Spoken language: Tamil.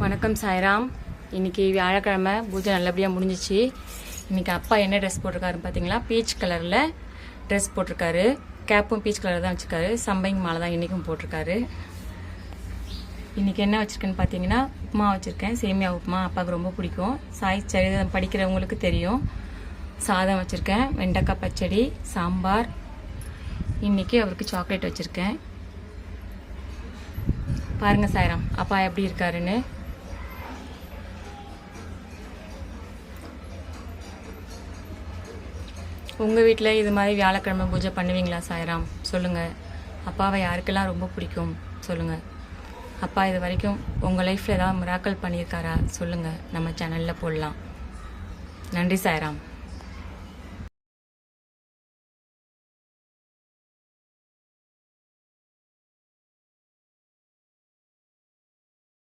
வணக்கம் சாய்ராம். இன்னைக்கு வியாழக்கிழமை பூஜை நல்லபடியாக முடிஞ்சிச்சு. இன்னைக்கு அப்பா என்ன ட்ரெஸ் போட்டிருக்காருன்னு பார்த்தீங்களா பீச் கலரில் ட்ரெஸ் போட்டிருக்காரு. கேப்பும் பீச் கலர் தான் வச்சுருக்காரு. சம்பைங் மாலை தான் இன்றைக்கும் போட்டிருக்காரு. இன்றைக்கி என்ன வச்சுருக்கேன்னு பார்த்தீங்கன்னா உப்புமா வச்சுருக்கேன். சேமியா உப்புமா அப்பாவுக்கு ரொம்ப பிடிக்கும். சாய் சரிதம் படிக்கிறவங்களுக்கு தெரியும். சாதம் வச்சுருக்கேன். வெண்டைக்காய் பச்சடி சாம்பார். இன்றைக்கி அவருக்கு சாக்லேட் வச்சுருக்கேன். பாருங்கள் சாய்ராம் அப்பா எப்படி இருக்காருன்னு. உங்கள் வீட்டில் இது மாதிரி வியாழக்கிழமை பூஜை பண்ணுவீங்களா சாய்ராம்? சொல்லுங்கள் அப்பாவை யாருக்கெல்லாம் ரொம்ப பிடிக்கும்? சொல்லுங்கள் அப்பா இது வரைக்கும் உங்கள் லைஃப்பில் ஏதாவது மிராக்கல் பண்ணியிருக்காரா? சொல்லுங்கள் நம்ம சேனலில் போடலாம். நன்றி சாய்ராம்.